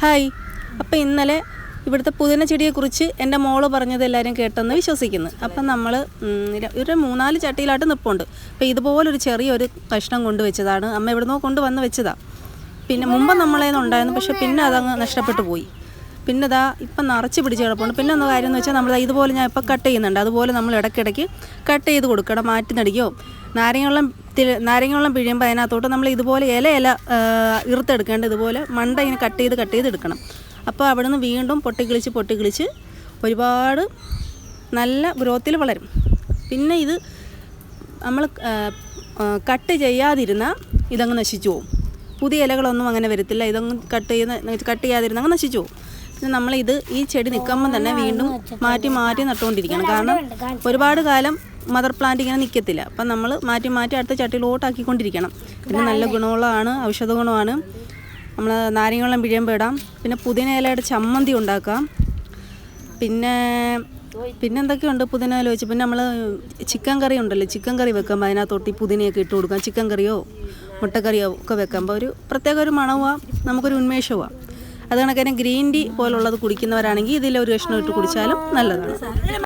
Hi. അപ്പോൾ ഇന്നലെ ഇവിടുത്തെ പുതിന ചെടിയെക്കുറിച്ച് എന്റെ മോൾ പറഞ്ഞത് എല്ലാവരും കേട്ടെന്ന് വിശ്വസിക്കുന്നു. അപ്പം നമ്മൾ ഒരു മൂന്നാൽ ചട്ടിയിലായിട്ട് നിൽപ്പുണ്ട് അപ്പോൾ ഇതുപോലൊരു ചെറിയൊരു കഷ്ണം കൊണ്ടുവച്ചതാണ്. അമ്മ എവിടുന്നോ കൊണ്ടുവന്ന് വെച്ചതാണ് പിന്നെ മുമ്പ് നമ്മളേന്ന് ഉണ്ടായിരുന്നു പക്ഷെ പിന്നെ അതങ്ങ് നഷ്ടപ്പെട്ടു പോയി. പിന്നെ ഇതാ ഇപ്പം നിറച്ച് പിടിച്ച് കിടപ്പുണ്ട്. പിന്നെ ഒന്ന് കാര്യം എന്ന് വെച്ചാൽ നമ്മൾ ഇതുപോലെ ഞാൻ ഇപ്പം കട്ട് ചെയ്യുന്നുണ്ട്. അതുപോലെ നമ്മൾ ഇടയ്ക്കിടയ്ക്ക് കട്ട് ചെയ്ത് കൊടുക്കണം. മാറ്റി നടിക്കുകയോ നാരങ്ങവെള്ളം തി- നാരങ്ങവെള്ളം പിഴിയുമ്പോൾ അതിനകത്തോട്ട് നമ്മൾ ഇതുപോലെ ഇല ഇല ഇറുത്തെടുക്കേണ്ട ഇതുപോലെ മണ്ട ഇങ്ങനെ കട്ട് ചെയ്ത് കട്ട് ചെയ്ത് എടുക്കണം. അപ്പോൾ നിന്ന് വീണ്ടും പൊട്ടിക്കിളിച്ച് പൊട്ടിക്കിളിച്ച് ഒരുപാട് നല്ല ഗ്രോത്തിൽ വളരും. പിന്നെ ഇത് നമ്മൾ കട്ട് ചെയ്യാതിരുന്ന ഇതങ്ങ് നശിച്ചു പോകും പുതിയ ഇലകളൊന്നും അങ്ങനെ വരത്തില്ല. ഇതങ്ങ് കട്ട് ചെയ്യുന്ന കട്ട് ചെയ്യാതിരുന്ന അങ്ങ് നശിച്ചു പോകും നമ്മളിത് ഈ ചെടി നിൽക്കുമ്പോൾ തന്നെ വീണ്ടും മാറ്റി മാറ്റി നട്ടുകൊണ്ടിരിക്കണം കാരണം ഒരുപാട് കാലം മദർ പ്ലാന്റ് ഇങ്ങനെ നിൽക്കത്തില്ല. അപ്പം നമ്മൾ മാറ്റി മാറ്റി അടുത്ത ചട്ടിയിലോട്ടാക്കിക്കൊണ്ടിരിക്കണം. പിന്നെ നല്ല ഗുണമുള്ളതാണ് ഔഷധ ഗുണമാണ്. നമ്മൾ നാരങ്ങവെള്ളം പിഴിയുമ്പോൾ ഇടാം. പിന്നെ പുതിന ഇലയുടെ ചമ്മന്തി ഉണ്ടാക്കാം. പിന്നെ പിന്നെ എന്തൊക്കെയുണ്ട് പുതിന ഇല വെച്ച്? പിന്നെ നമ്മൾ ചിക്കൻ കറി ഉണ്ടല്ലോ? ചിക്കൻ കറി വെക്കുമ്പോൾ അതിനകത്തോട്ട് ഈ പുതിനയൊക്കെ ഇട്ട് കൊടുക്കാം. ചിക്കൻ കറിയോ മുട്ടക്കറിയോ ഒക്കെ വെക്കുമ്പോൾ ഒരു പ്രത്യേക ഒരു മണവുമാണ് നമുക്കൊരു ഉന്മേഷവുമാണ് അത് കണക്കിന് ഗ്രീൻ ടീ പോലുള്ളത് കുടിക്കുന്നവരാണെങ്കിൽ ഇതിൽ ഒരു കഷ്ണം ഇട്ട് കുടിച്ചാലും നല്ലതാണ്.